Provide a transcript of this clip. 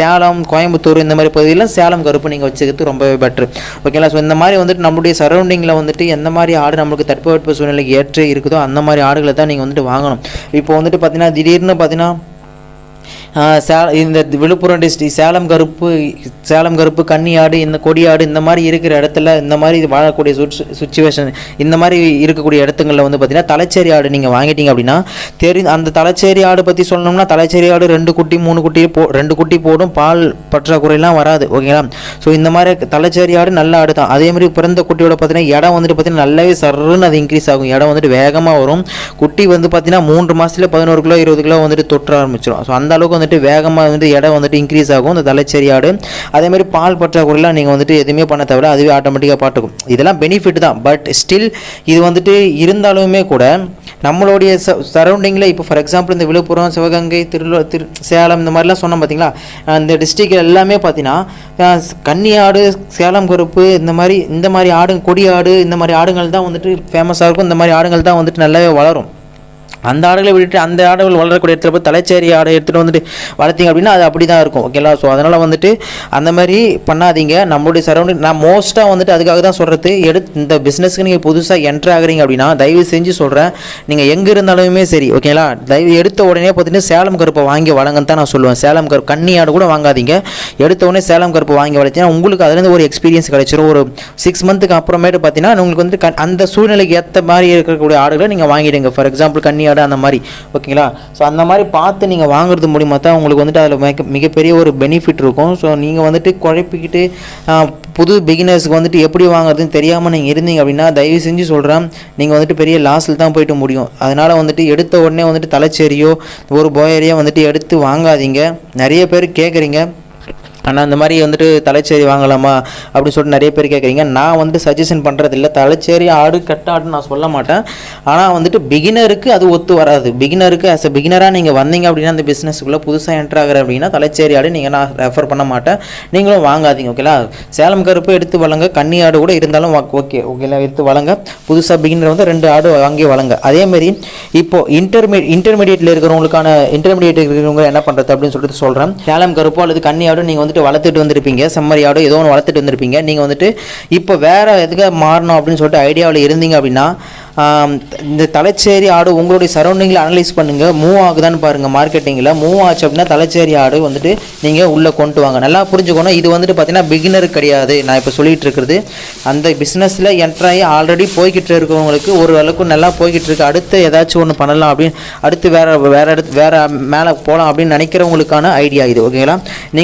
சேலம் கோயம்புத்தூர் இந்த மாதிரி பகுதியில் சேலம் கருப்பு நீங்கள் வச்சுக்கிறது ரொம்பவே பெட்ரு ஓகேங்களா ஸோ இந்த மாதிரி வந்துட்டு நம்மளுடைய சரௌண்டிங்கில் வந்துட்டு எந்த மாதிரி ஆடு நம்மளுக்கு தட்பவெட்ப சூழ்நிலைக்கு ஏற்று இருக்குதோ அந்த மாதிரி ஆடுகளை தான் நீங்கள் வந்துட்டு வாங்கணும். இப்போ வந்துட்டு பார்த்தீங்கன்னா திடீர்னு பார்த்தீங்கன்னா சே இந்த விழுப்புரம் டிஸ்ட்ரிக் சேலம் கருப்பு சேலம் கருப்பு கன்னியாடு இந்த கொடியாடு இந்த மாதிரி இருக்கிற இடத்துல இந்த மாதிரி வாழக்கூடிய சுச்சுவேஷன் இந்த மாதிரி இருக்கக்கூடிய இடத்துங்களில் வந்து பார்த்திங்கன்னா தலைச்சேரி ஆடு நீங்கள் வாங்கிட்டீங்க அப்படின்னா தெரி அந்த தலைச்சேரி ஆடு பற்றி சொல்லணும்னா தலைச்சேரி ஆடு ரெண்டு குட்டி மூணு குட்டி போ ரெண்டு குட்டி போடும் பால் பற்றாக்குறையெல்லாம் வராது ஓகேங்களா ஸோ இந்த மாதிரி தலைச்சேரி ஆடு நல்ல ஆடு தான். அதே மாதிரி பிறந்த குட்டியோட பார்த்தீங்கன்னா இடம் வந்துட்டு பார்த்தீங்கன்னா நல்லாவே சர்ன்னு அது இன்க்ரீஸ் ஆகும். இடம் வந்துட்டு வேகமாக வரும். குட்டி வந்து பார்த்தீங்கன்னா மூன்று மாதத்துல பதினோரு கிலோ இருபது கிலோ வந்துட்டு தொற்ற ஆரம்பிச்சிடும் ஸோ அந்த அளவுக்கு வந்துட்டு வேகமாக வந்துட்டு இடம் வந்துட்டு இன்க்ரீஸ் ஆகும். இந்த தலைச்சேரி ஆடு அதே மாதிரி பால் பற்றாக்குறையெல்லாம் நீங்கள் வந்துட்டு எதுவுமே பண்ண தவிர அதுவே ஆட்டோமேட்டிக்காக பாட்டுக்கும் இதெல்லாம் பெனிஃபிட் தான். பட் ஸ்டில் இது வந்துட்டு இருந்தாலுமே கூட நம்மளுடைய ச சரௌண்டிங்கில் இப்போ ஃபார் எக்ஸாம்பிள் இந்த விழுப்புரம் சிவகங்கை திருவள்ளூர் திரு சேலம் இந்த மாதிரிலாம் சொன்னோம் பார்த்தீங்களா இந்த டிஸ்ட்ரிக்ட் எல்லாமே பார்த்தீங்கன்னா கன்னி ஆடு சேலம் கருப்பு இந்த மாதிரி இந்த மாதிரி ஆடு கொடி ஆடு இந்த மாதிரி ஆடுங்கள் தான் வந்துட்டு ஃபேமஸாக இருக்கும். இந்த மாதிரி ஆடுகள் தான் வந்துட்டு நல்லாவே வளரும். அந்த ஆடுகளை விட்டுட்டு அந்த ஆடுகள் வளரக்கூடிய இடத்துல போய் தலைச்சேரி ஆடை எடுத்துகிட்டு வந்துட்டு வளர்த்தீங்க அப்படின்னா அது அப்படி தான் இருக்கும் ஓகேங்களா ஸோ அதனால் வந்துட்டு அந்த மாதிரி பண்ணாதீங்க. நம்மளுடைய சரௌண்டிங் நான் மோஸ்ட்டாக வந்துட்டு அதுக்காக தான் சொல்கிறது எடுத்து இந்த பிஸ்னஸ்க்கு நீங்கள் புதுசாக என்ட்ரு ஆகுறீங்க அப்படின்னா தயவு செஞ்சு சொல்கிறேன் நீங்கள் எங்கே இருந்தாலுமே சரி ஓகேங்களா தயவு எடுத்த உடனே பார்த்தீங்கன்னா சேலம் கருப்பை வாங்கி வளங்கன்னு தான் நான் சொல்லுவேன். சேலம் கருப்பு கண்ணி ஆடு கூட வாங்காதீங்க. எடுத்த உடனே சேலம் கருப்பு வாங்கி வளர்த்தினா உங்களுக்கு அதுலேருந்து ஒரு எக்ஸ்பீரியன்ஸ் கிடைச்சிரும். ஒரு சிக்ஸ் மந்த்துக்கு அப்புறமேட்டு பார்த்தீங்கன்னா உங்களுக்கு வந்து கண்- அந்த சூழ்நிலைக்கு ஏற்ற மாதிரி இருக்கக்கூடிய ஆடுகளை நீங்கள் வாங்கிடுங்க. ஃபார் எக்ஸாம்பிள் கண்ணி தண்ணியோட அந்த மாதிரி ஓகேங்களா? ஸோ அந்த மாதிரி பார்த்து நீங்கள் வாங்குறது மூலிமா தான் உங்களுக்கு வந்துட்டு அதில் மிக மிகப்பெரிய ஒரு பெனிஃபிட் இருக்கும். ஸோ நீங்கள் வந்துட்டு குழப்பிக்கிட்டு புது பிகினர்ஸ்க்கு வந்துட்டு எப்படி வாங்குறதுன்னு தெரியாமல் நீங்கள் இருந்தீங்க அப்படின்னா தயவு செஞ்சு சொல்கிறேன் நீங்கள் வந்துட்டு பெரிய லாஸில் தான் போயிட்டு முடியும். அதனால் வந்துட்டு எடுத்த உடனே வந்துட்டு தலைச்சேரியோ ஒரு போயரையோ வந்துட்டு எடுத்து வாங்காதீங்க. நிறைய பேர் கேட்குறீங்க ஆனால் இந்த மாதிரி வந்துட்டு தலைச்சேரி வாங்கலாமா அப்படின்னு சொல்லிட்டு நிறைய பேர் கேட்குறீங்க நான் வந்துட்டு சஜஷன் பண்ணுறது இல்லை தலைச்சேரி ஆடு கட்ட ஆடுன்னு நான் சொல்ல மாட்டேன். ஆனால் வந்துட்டு பிகினருக்கு அது ஒத்து வராது. பிகினருக்கு ஆஸ் அ பிகினராக நீங்கள் வந்தீங்க அப்படின்னா அந்த பிஸ்னஸ்க்குள்ளே புதுசாக என்ட்ரு ஆகிற அப்படின்னா தலைச்சேரி ஆடு நீங்கள் நான் ரெஃபர் பண்ண மாட்டேன். நீங்களும் வாங்காதீங்க ஓகேலா சேலம் கருப்பு எடுத்து வழங்க கன்னி ஆடு கூட இருந்தாலும் ஓகே ஓகேலா எடுத்து வழங்க. புதுசாக பிகினர் வந்து ரெண்டு ஆடு வாங்கி வழங்க. அதேமாரி இப்போ இன்டர்மீ இன்டர்மீடியட்டில் இருக்கிறவங்களுக்கான இன்டர்மீடியட் இருக்கிறவங்க என்ன பண்ணுறது அப்படின்னு சொல்லிட்டு சொல்கிறேன் சேலம் கருப்போ அல்லது கன்னி ஆடு நீங்கள் வந்து வந்துட்டு வளர்த்துட்டு வந்திருப்பீங்க. செம்மறி ஏதோ ஒன்று வளர்த்துட்டு வந்திருப்பீங்க. நீங்கள் வந்துட்டு இப்போ வேறு எதுக்கு மாறணும் அப்படின்னு சொல்லிட்டு ஐடியாவில் இருந்தீங்க அப்படின்னா இந்த தலைச்சேரி ஆடு உங்களுடைய சரௌண்டிங்கில் அனலைஸ் பண்ணுங்கள் மூவ் ஆகுதான்னு பாருங்கள் மார்க்கெட்டிங்கில் மூவ் ஆச்சு அப்படின்னா தலைச்சேரி ஆடு வந்துட்டு நீங்கள் உள்ளே கொண்டு வாங்க. நல்லா புரிஞ்சுக்கணும். இது வந்துட்டு பார்த்தீங்கன்னா பிகினர் கிடையாது. நான் இப்போ சொல்லிகிட்டு இருக்கிறது. அந்த பிஸ்னஸில் என்ட்ராகி ஆல்ரெடி போய்கிட்டு இருக்கிறவங்களுக்கு ஒரு அளவுக்கு நல்லா போய்கிட்டு இருக்கு. அடுத்து ஏதாச்சும் ஒன்று பண்ணலாம் அப்படின்னு அடுத்து வேறு வேறு அடுத்து வேறு மேலே போகலாம் அப்படின்னு நினைக்கிறவங்களுக்கான ஐடியா இது. ஓகேங்களா நீங்கள்